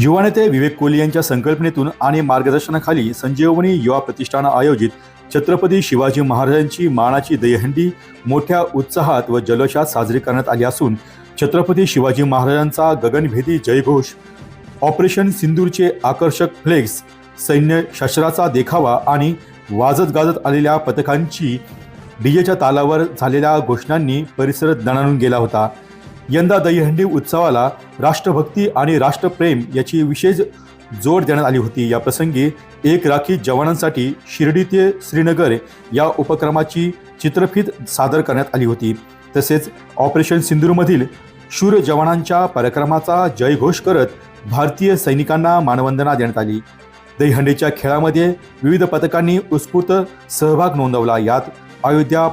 युवा नेते विवेक कोहली यांच्या संकल्पनेतून आणि मार्गदर्शनाखाली संजीवनी युवा प्रतिष्ठान आयोजित छत्रपती शिवाजी महाराजांची मानाची दहीहंडी मोठ्या उत्साहात व जल्लोषात साजरी करण्यात आली असून छत्रपती शिवाजी महाराजांचा गगनभेदी जयघोष ऑपरेशन सिंदूरचे आकर्षक फ्लेक्स सैन्य शस्त्राचा देखावा आणि वाजत गाजत आलेल्या पथकांची डीजेच्या तालावर झालेल्या घोषणांनी परिसर दणाणून गेला होता. यंदा दहीहंडी उत्सवाला राष्ट्रभक्ती आणि राष्ट्रप्रेम याची विशेष जोड देण्यात आली होती. या प्रसंगी एक राखी जवानांसाठी शिर्डी ते श्रीनगर या उपक्रमाची चित्रफित सादर करण्यात आली होती. तसेच ऑपरेशन सिंदूरमधील शूर जवानांच्या पराक्रमाचा जयघोष करत भारतीय सैनिकांना मानवंदना देण्यात आली. दहीहंडीच्या खेळामध्ये विविध पथकांनी उत्स्फूर्त सहभाग नोंदवला. यात अयोध्या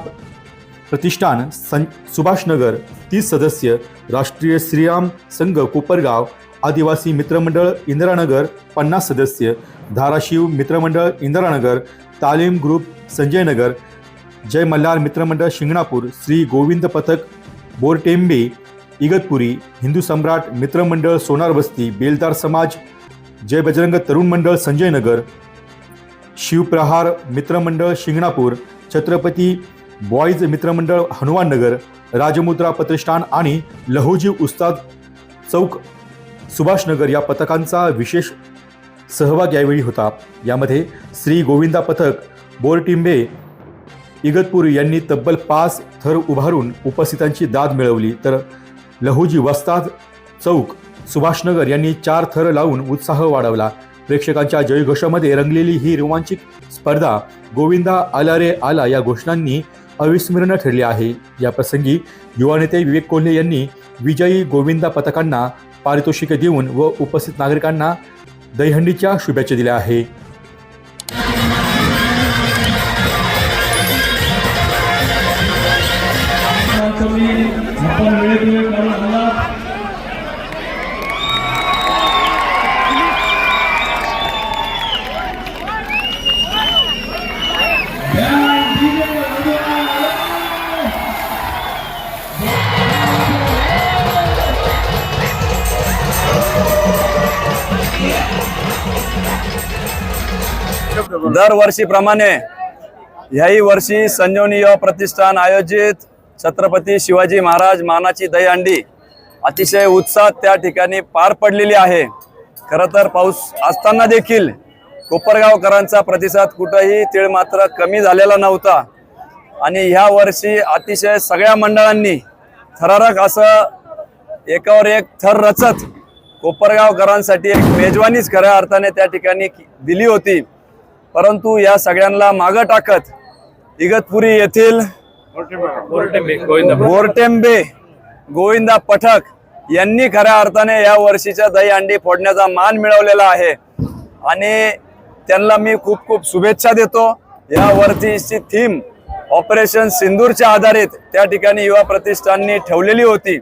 प्रतिष्ठान सं सुभाषनगर, तीस सदस्य, राष्ट्रीय श्रीराम संघ, कोपरगाव, आदिवासी मित्रमंडळ, इंदिरानगर, पन्नास सदस्य, धाराशिव मित्रमंडळ, इंदिरानगर, तालीम ग्रुप, संजयनगर जय मल्हार मित्रमंडळ, शिंगणापूर, श्री गोविंद पथक, बोरटेंबे, इगतपुरी, हिंदू सम्राट मित्रमंडळ, सोनार बस्ती, बेलदार समाज, जय बजरंग तरुण मंडळ, संजयनगर, शिवप्रहार मित्रमंडळ, शिंगणापूर, छत्रपती बॉईज मित्रमंडळ हनुमाननगर राजमुद्रा प्रतिष्ठान आणि लहुजी उस्ताद चौक सुभाषनगर या पथकांचा विशेष सहभाग यावेळी होता. यामध्ये श्री गोविंदा पथक बोरटिंबे इगतपुरी यांनी तब्बल पाच थर उभारून उपस्थितांची दाद मिळवली. तर लहुजी वस्ताद चौक सुभाषनगर यांनी चार थर लावून उत्साह वाढवला. प्रेक्षकांच्या जयघोषामध्ये रंगलेली ही रोमांचिक स्पर्धा गोविंदा आला रे आला या घोषणांनी अविस्मरणीय ठरली आहे. या प्रसंगी युवा नेते विवेक कोल्हे यांनी विजयी गोविंदा पथकांना पारितोषिके देऊन व उपस्थित नागरिकांना दहीहंडीच्या शुभेच्छा दिल्या आहे दरवर्षीप्रमाणे ह्याही वर्षी संजीवनी युवा प्रतिष्ठान आयोजित छत्रपती शिवाजी महाराज मानाची दहीहंडी अतिशय उत्साहात त्या ठिकाणी पार पडलेली आहे. खरं तर पाऊस असताना देखील कोपरगावकरांचा प्रतिसाद कुठंही तीळ मात्र कमी झालेला नव्हता. आणि ह्या वर्षी अतिशय सगळ्या मंडळांनी थरारक असं एकावर एक थर रचत कोपरगावकरांसाठी एक मेजवानीच खऱ्या अर्थाने त्या ठिकाणी दिली होती. परंतु या सगळ्यांना मागं टाकत इगतपुरी येथील बोरटेंबे गोविंदा पठक यांनी खऱ्या अर्थाने या वर्षीच्या दही अंडी फोडण्याचा मान मिळवलेला आहे. आणि त्यांना मी खूप खूप शुभेच्छा देतो. या वर्षीची थीम ऑपरेशन सिंदूरच्या आधारित त्या ठिकाणी युवा प्रतिष्ठाननी ठेवलेली होती.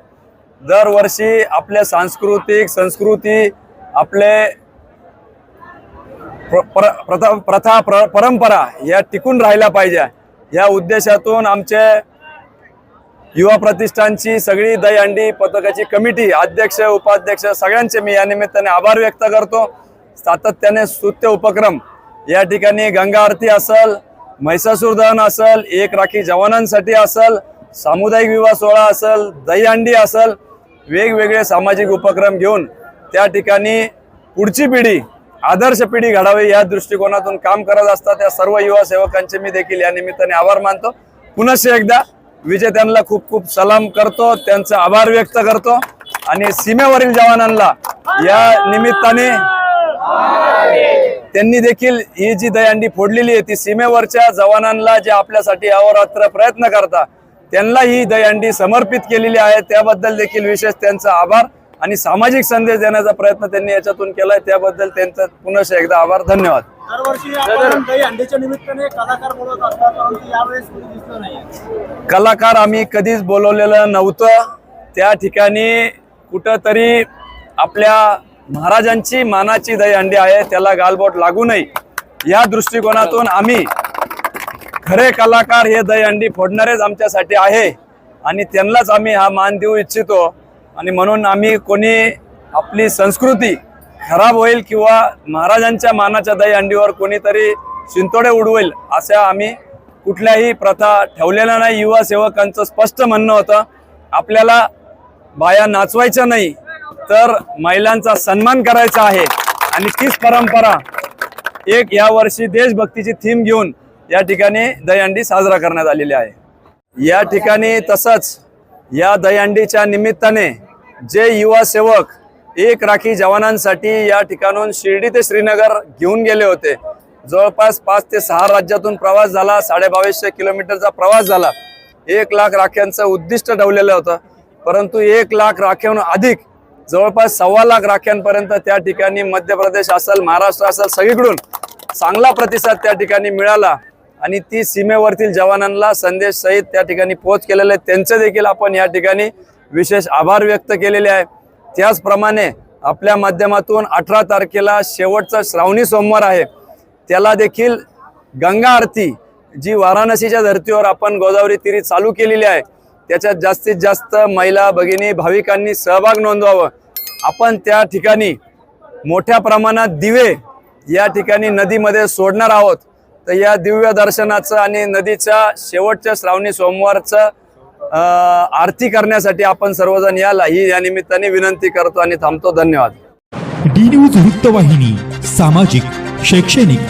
दरवर्षी आपल्या सांस्कृतिक संस्कृती आपले प्रथा प्रथा प्र- परंपरा या टिकून राहिल्या पाहिजे. या उद्देशातून आमचे युवा प्रतिष्ठानची सगळी दहीहंडी पथकाची कमिटी अध्यक्ष उपाध्यक्ष सगळ्यांचे मी या निमित्ताने आभार व्यक्त करतो. सातत्याने स्तुत्य उपक्रम. या ठिकाणी गंगा आरती असल म्हैसासूर दहन असल एक राखी जवानांसाठी असल सामुदायिक विवाह सोहळा असल दहीहंडी असल वेगवेगळे सामाजिक उपक्रम घेऊन त्या ठिकाणी पुढची पिढी आदर्श पिढी घडावी या दृष्टिकोनातून काम करत असतात. त्या सर्व युवा सेवकांचे मी देखील या निमित्ताने आभार मानतो. पुनश्च एकदा विजेत्यांना खूप खूप सलाम करतो. त्यांचा आभार व्यक्त करतो. आणि सीमेवरील जवानांना या निमित्ताने त्यांनी देखील ही जी दहीहंडी फोडलेली आहे ती सीमेवरच्या जवानांना जे आपल्यासाठी अहोरात्र प्रयत्न करता त्यांना ही दहीहंडी समर्पित केलेली आहे. त्याबद्दल देखील विशेष त्यांचा आभार. आणि सामाजिक संदेश देण्याचा प्रयत्न त्यांनी याच्यातून केलाय त्याबद्दल त्यांचा पुनश्च एकदा आभार धन्यवाद. कलाकार आम्ही कधीच बोलवलेलं नव्हतं. त्या ठिकाणी कुठंतरी आपल्या महाराजांची मानाची दहीहंडी आहे त्याला गालबोट लागू नये. या दृष्टिकोनातून आम्ही खरे कलाकार हे दहीहंडी फोडणारेच आमच्यासाठी आहे. आणि त्यांनाच आम्ही हा मान देऊ इच्छितो. आणि म्हणून आम्ही कोणी आपली संस्कृती खराब होईल किंवा महाराजांच्या मानाच्या दहीहंडीवर कोणीतरी शिंतोडे उडवेल अशा आम्ही कुठल्याही प्रथा ठेवलेल्या नाही. युवा सेवकांचं स्पष्ट म्हणणं होतं आपल्याला बाया नाचवायच्या नाही तर महिलांचा सन्मान करायचा आहे. आणि तीच परंपरा एक या वर्षी देशभक्तीची थीम घेऊन या ठिकाणी दहीहंडी साजरा करण्यात आलेली आहे. या ठिकाणी तसंच या दहीहंडीच्या निमित्ताने जे युवा सेवक. एक राखी जवानांसाठी या ठिकाणून शिर्डी ते श्रीनगर घेऊन गेले होते. जवळपास पाच ते सहा राज्यातून प्रवास झाला साडेबावीसशे किलोमीटरचा प्रवास झाला. एक लाख राख्यांचं उद्दिष्ट ठेवलेलं होतं. परंतु एक लाख राख्याहून अधिक जवळपास सव्वा लाख राख्यांपर्यंत त्या ठिकाणी मध्य प्रदेश असेल महाराष्ट्र असेल सगळीकडून चांगला प्रतिसाद त्या ठिकाणी मिळाला. आणि ती सीमेवरतील जवानांना संदेश सहित त्या ठिकाणी पोहोच केलेले त्यांचं त्यांचे देखील आपण या ठिकाणी विशेष आभार व्यक्त केलेले आहे. त्याचप्रमाणे आपल्या माध्यमातून अठरा तारखेला शेवटचा श्रावणी सोमवार आहे. त्याला देखील गंगा आरती जी वाराणसीच्या धर्तीवर आपण गोदावरी तिरी चालू केलेली आहे. त्याच्यात जास्तीत जास्त महिला भगिनी भाविकांनी सहभाग नोंदवावं. आपण त्या ठिकाणी मोठ्या प्रमाणात दिवे या ठिकाणी नदीमध्ये सोडणार आहोत. तर या दिव्य दर्शनाचं आणि नदीच्या शेवटच्या श्रावणी सोमवारचं आरती करण्यासाठी आपण सर्वजण याला ही या निमित्ताने विनंती करतो आणि थांबतो. धन्यवाद. डी न्यूज वृत्तवाहिनी सामाजिक शैक्षणिक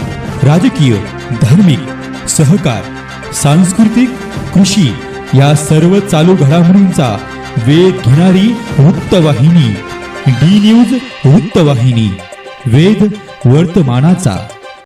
राजकीय धार्मिक सहकार सांस्कृतिक कृषी या सर्व चालू घडामोडींचा वेध घेणारी वृत्तवाहिनी. डी न्यूज वृत्तवाहिनी वेध वर्तमानाचा.